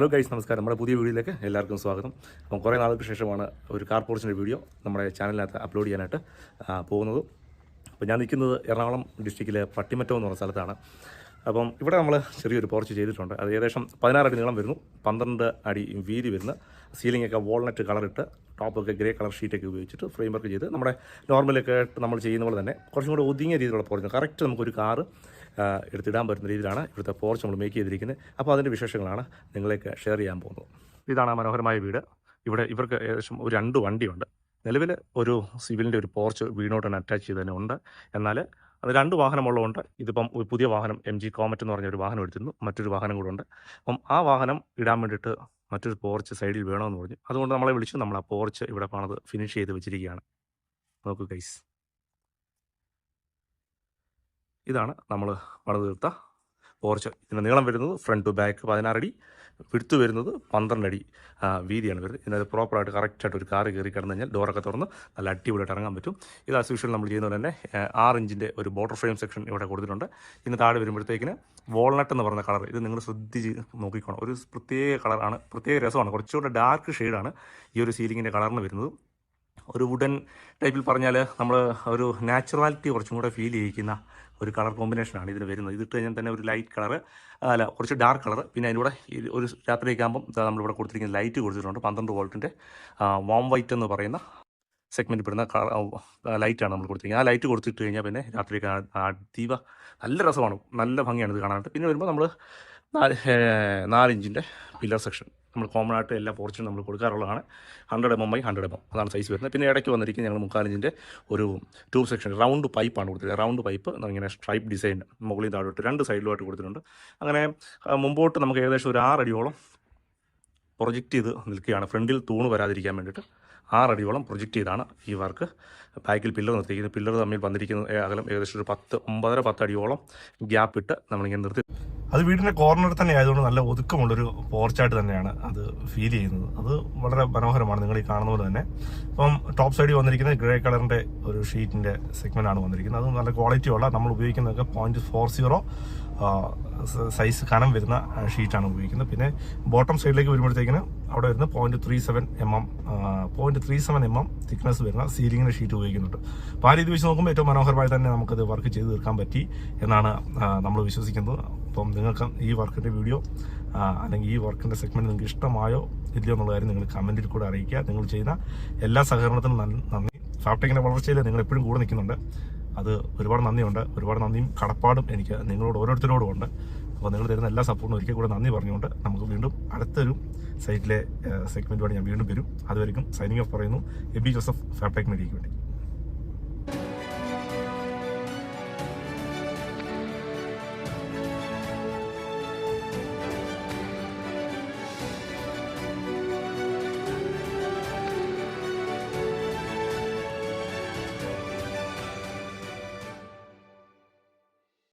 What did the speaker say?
Hello guys നമസ്കാരം. നമ്മുടെ പുതിയ വീഡിയോയിലേക്ക് എല്ലാവർക്കും സ്വാഗതം. അപ്പം കുറേ നാൾക്ക് ശേഷമാണ് ഒരു കാർ പോർച്ചിന്റെ വീഡിയോ നമ്മുടെ ചാനലിനകത്ത് അപ്ലോഡ് ചെയ്യാനായിട്ട് പോകുന്നത്. അപ്പോൾ ഞാൻ നിൽക്കുന്നത് എറണാകുളം ഡിസ്ട്രിക്റ്റിലെ പട്ടിമറ്റം എന്ന് പറഞ്ഞ സ്ഥലത്താണ്. അപ്പം ഇവിടെ നമ്മൾ ചെറിയൊരു പോർച്ച് ചെയ്തിട്ടുണ്ട്. അത് ഏകദേശം പതിനാറ് അടി നീളം വരുന്നു. പന്ത്രണ്ട് അടി വീതി വരുന്ന സീലിംഗ് ഒക്കെ വാൾനട്ട് കളറിട്ട് ടോപ്പൊക്കെ ഗ്രേ കളർ ഷീറ്റൊക്കെ ഉപയോഗിച്ചിട്ട് ഫ്രെയിം വർക്ക് ചെയ്ത് നമ്മുടെ നോർമലൊക്കെ നമ്മൾ ചെയ്യുന്ന പോലെ തന്നെ കുറച്ചും കൂടെ ഒതുങ്ങിയ രീതിയിലുള്ള പോർച്ച് കറക്റ്റ് നമുക്കൊരു കാറ് എടുത്തിടാൻ പറ്റുന്ന രീതിയിലാണ് ഇവിടുത്തെ പോർച്ച് നമ്മൾ മേക്ക് ചെയ്തിരിക്കുന്നത്. അപ്പോൾ അതിന്റെ വിശേഷങ്ങളാണ് നിങ്ങളേക്ക് ഷെയർ ചെയ്യാൻ പോകുന്നത്. ഇതാണ് മനോഹരമായ വീട്. ഇവിടെ ഇവർക്ക് ഏകദേശം ഒരു രണ്ട് വണ്ടിയുണ്ട്. നിലവിൽ ഒരു സിവിലിന്റെ ഒരു പോർച്ച് വീടിനോട് തന്നെ അറ്റാച്ച് ചെയ്ത് തന്നെ ഉണ്ട്. എന്നാൽ അത് രണ്ട് വാഹനമുള്ളതുകൊണ്ട് ഇതിപ്പം ഒരു പുതിയ വാഹനം എം ജി കോമറ്റ് എന്ന് പറഞ്ഞ ഒരു വാഹനം എടുത്തിരുന്നു. മറ്റൊരു വാഹനം കൂടെ ഉണ്ട്. അപ്പം ആ വാഹനം ഇടാൻ വേണ്ടിയിട്ട് മറ്റൊരു പോർച്ച് സൈഡിൽ വേണമെന്ന് പറഞ്ഞു. അതുകൊണ്ട് നമ്മളെ വിളിച്ചു നമ്മൾ ആ പോർച്ച് ഇവിടെ പണത് ഫിനിഷ് ചെയ്ത് വെച്ചിരിക്കുകയാണ്. നോക്കൂ ഗൈസ് ഇതാണ് നമ്മൾ പണിത് തീർത്ത പോർച്ച് ഇതിന്റെ നീളം വരുന്നത് ഫ്രണ്ട് ടു ബാക്ക് പതിനാറടി വിടുത്ത് വരുന്നത് പന്ത്രണ്ട് അടി വീതിയാണ് വരുന്നത്. ഇതിനകത്ത് പ്രോപ്പറായിട്ട് കറക്റ്റായിട്ട് ഒരു കാറ് കയറി കിടന്നു കഴിഞ്ഞാൽ ഡോറൊക്കെ തുറന്ന് നല്ല അടിപൊളിയായിട്ട് ഇറങ്ങാൻ പറ്റും. ഇത് ആസ് നമ്മൾ ചെയ്യുന്ന പോലെ തന്നെ ആറ് ഇഞ്ചിന്റെ ഒരു ബോട്ടർ ഫ്രെയിം സെക്ഷൻ ഇവിടെ കൊടുത്തിട്ടുണ്ട്. ഇതിന് താഴെ വരുമ്പോഴത്തേക്കിന് വോൾനട്ട് എന്ന് പറയുന്ന കളർ ഇത് നിങ്ങൾ ശ്രദ്ധിച്ച് നോക്കിക്കോണം. ഒരു പ്രത്യേക കളറാണ് പ്രത്യേക രസമാണ്. കുറച്ചുകൂടെ ഡാർക്ക് ഷെയ്ഡാണ് ഈ ഒരു സീലിങ്ങിന്റെ കളറിന് വരുന്നത്. ഒരു വുഡൻ ടൈപ്പിൽ പറഞ്ഞാൽ നമ്മൾ ഒരു നാച്ചുറാലിറ്റി കുറച്ചും കൂടെ ഫീൽ ചെയ്യിക്കുന്ന ഒരു കളർ കോമ്പിനേഷനാണ് ഇതിന് വരുന്നത്. ഇതിട്ട് കഴിഞ്ഞാൽ തന്നെ ഒരു ലൈറ്റ് കളർ അല്ല കുറച്ച് ഡാർക്ക് കളർ പിന്നെ അതിന്റെ കൂടെ ഒരു രാത്രിയൊക്കെ ആകുമ്പം നമ്മളിവിടെ കൊടുത്തിരിക്കുന്ന ലൈറ്റ് കൊടുത്തിട്ടുണ്ട്. പന്ത്രണ്ട് വോൾട്ടിന്റെ വാം വൈറ്റ് എന്ന് പറയുന്ന സെഗ്മെന്റ് പെടുന്ന ലൈറ്റാണ് നമ്മൾ കൊടുത്തിരിക്കുന്നത്. ആ ലൈറ്റ് കൊടുത്തിട്ട് കഴിഞ്ഞാൽ പിന്നെ ആ- അതീവ നല്ല രസമാണ്. നല്ല ഭംഗിയാണ് ഇത് കാണാനായിട്ട്. പിന്നെ വരുമ്പോൾ നമ്മൾ നാല് നാലിഞ്ചിന്റെ പില്ലർ സെക്ഷൻ നമ്മൾ കോമൺ ആയിട്ട് എല്ലാ പോർച്ചിനും നമ്മൾ കൊടുക്കാറുള്ളതാണ്. Hundred M M by hundred M M അതാണ് സൈസ് വരുന്നത്. പിന്നെ ഇടയ്ക്ക് വന്നിരിക്കുന്ന ഞങ്ങൾ മുക്കാലിഞ്ചിന്റെ ഒരു ട്യൂബ് സെക്ഷൻ റൗണ്ട് പൈപ്പാണ് കൊടുത്തിട്ടുള്ളത്. റൗണ്ട് പൈപ്പ് ഇങ്ങനെ സ്ട്രൈപ്പ് ഡിസൈൻ മുകളിൽ താഴോട്ട് രണ്ട് സൈഡിലുമായിട്ട് കൊടുത്തിട്ടുണ്ട്. അങ്ങനെ മുമ്പോട്ട് നമുക്ക് ഏകദേശം ഒരു ആറടിയോളം പ്രൊജക്റ്റ് ചെയ്ത് നിൽക്കുകയാണ്. ഫ്രണ്ടിൽ തൂണ് വരാതിരിക്കാൻ വേണ്ടിയിട്ട് ആറടിയോളം പ്രൊജക്റ്റ് ചെയ്താണ് ഈ വർക്ക്. ബാക്കിൽ പില്ലർ നിർത്തിയിരിക്കുന്നത് പില്ലർ തമ്മിൽ വന്നിരിക്കുന്ന അകലം ഏകദേശം ഒരു പത്ത് ഒമ്പതര പത്തടിയോളം ഗ്യാപ്പ് ഇട്ട് നമ്മളിങ്ങനെ നിർത്തി. അത് വീടിന്റെ കോർണർ തന്നെ ആയതുകൊണ്ട് നല്ല ഒതുക്കമുള്ളൊരു പോർച്ചായിട്ട് തന്നെയാണ് അത് ഫീൽ ചെയ്യുന്നത്. അത് വളരെ മനോഹരമാണ് നിങ്ങൾ ഈ കാണുന്ന പോലെ തന്നെ. അപ്പം ടോപ്പ് സൈഡിൽ വന്നിരിക്കുന്നത് ഗ്രേ കളറിന്റെ ഒരു ഷീറ്റിന്റെ സെഗ്മെന്റ് ആണ് വന്നിരിക്കുന്നത്. അത് നല്ല ക്വാളിറ്റി ഉള്ള നമ്മൾ ഉപയോഗിക്കുന്നതൊക്കെ പോയിന്റ് ഫോർ സീറോ സൈസ് കനം വരുന്ന ഷീറ്റാണ് ഉപയോഗിക്കുന്നത്. പിന്നെ ബോട്ടം സൈഡിലേക്ക് വരുമ്പോഴത്തേക്കിന് അവിടെ വരുന്ന point three seven M M point three seven M M thickness വരുന്ന സീലിങ്ങിന്റെ ഷീറ്റ് ഉപയോഗിക്കുന്നുണ്ട്. അപ്പോൾ ആ രീതി വെച്ച് നോക്കുമ്പോൾ ഏറ്റവും മനോഹരമായി തന്നെ നമുക്കത് വർക്ക് ചെയ്ത് തീർക്കാൻ പറ്റി എന്നാണ് നമ്മൾ വിശ്വസിക്കുന്നത്. അപ്പം നിങ്ങൾക്ക് ഈ വർക്കിന്റെ വീഡിയോ അല്ലെങ്കിൽ ഈ വർക്കിന്റെ സെഗ്മെന്റ് നിങ്ങൾക്ക് ഇഷ്ടമായോ ഇല്ലയോ എന്നുള്ള കാര്യം നിങ്ങൾ കമന്റിൽ കൂടെ അറിയിക്കുക. നിങ്ങൾ ചെയ്യുന്ന എല്ലാ സഹകരണത്തിനും നന്ദി- ഫാപ്ടെക്കിന്റെ വളർച്ചയിൽ നിങ്ങൾ എപ്പോഴും കൂടെ നിൽക്കുന്നുണ്ട്. അത് ഒരുപാട് നന്ദിയുണ്ട്. ഒരുപാട് നന്ദിയും കടപ്പാടും എനിക്ക് നിങ്ങളോട് ഓരോരുത്തരോടും ഉണ്ട്. അപ്പോൾ നിങ്ങൾ തരുന്ന എല്ലാ സപ്പോർട്ടും ഒരിക്കൽ കൂടെ നന്ദി പറഞ്ഞുകൊണ്ട് നമുക്ക് വീണ്ടും അടുത്തൊരു സൈറ്റിലെ സെഗ്മെന്റുമായി ഞാൻ വീണ്ടും വരും. അതുവരെയും സൈനിങ് ഓഫ് പറയുന്നു. എ ബി ജോസഫ് ഫാപ്ടെക് മീഡിയയ്ക്ക് വേണ്ടി.